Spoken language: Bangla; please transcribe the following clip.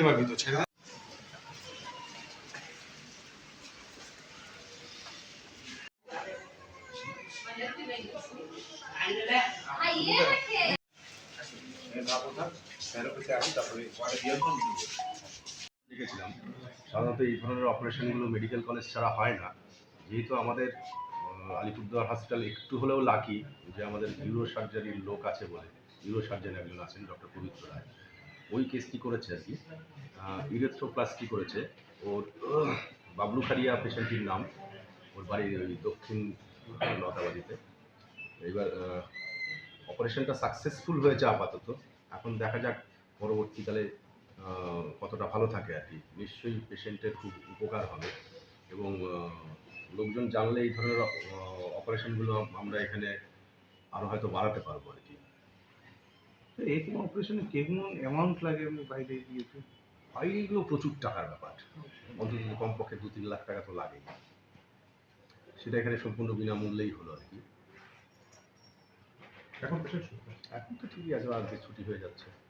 পারবি তো, ছেড়ে। সাধারণত এই ধরনের অপারেশনগুলো মেডিকেল কলেজ ছাড়া হয় না যেহেতু আমাদের আলিপুরদুয়ার হসপিটাল একটু হলেও লাকি যে আমাদের ইউরো সার্জারির লোক আছে বলে ইউরো সার্জন একজন আছেন ডক্টর পবিত্র রায় ওই কেস কেসটি করেছে আর কি? ইউরেথ্রোপ্লাস্টি করেছে? ওর আহ, বাবলু খারিয়া পেশেন্টটির নাম। ওর বাড়ির ওই দক্ষিণ লতাবাড়িতে। এবার অপারেশনটা সাকসেসফুল হয়েছে আপাতত। এখন দেখা যাক পরবর্তীকালে কতটা ভালো থাকে আর কি। নিশ্চয়ই পেশেন্টের খুব উপকার হবে। এবং লোকজন জানলে এই ধরনের অপারেশনগুলো আমরা এখানে আরও হয়তো বাড়াতে পারব আর কি। এইরকম অপারেশনে কেমন অ্যামাউন্ট লাগে আমি বাইরে গিয়েছি। এইগুলো প্রচুর টাকার ব্যাপার। অন্তত কমপক্ষে দু তিন লাখ টাকা তো লাগেই। সেটা এখানে সম্পূর্ণ বিনামূল্যেই হলো আর কি। এখন এখন তো ঠিকই আছে আজকে ছুটি হয়ে যাচ্ছে।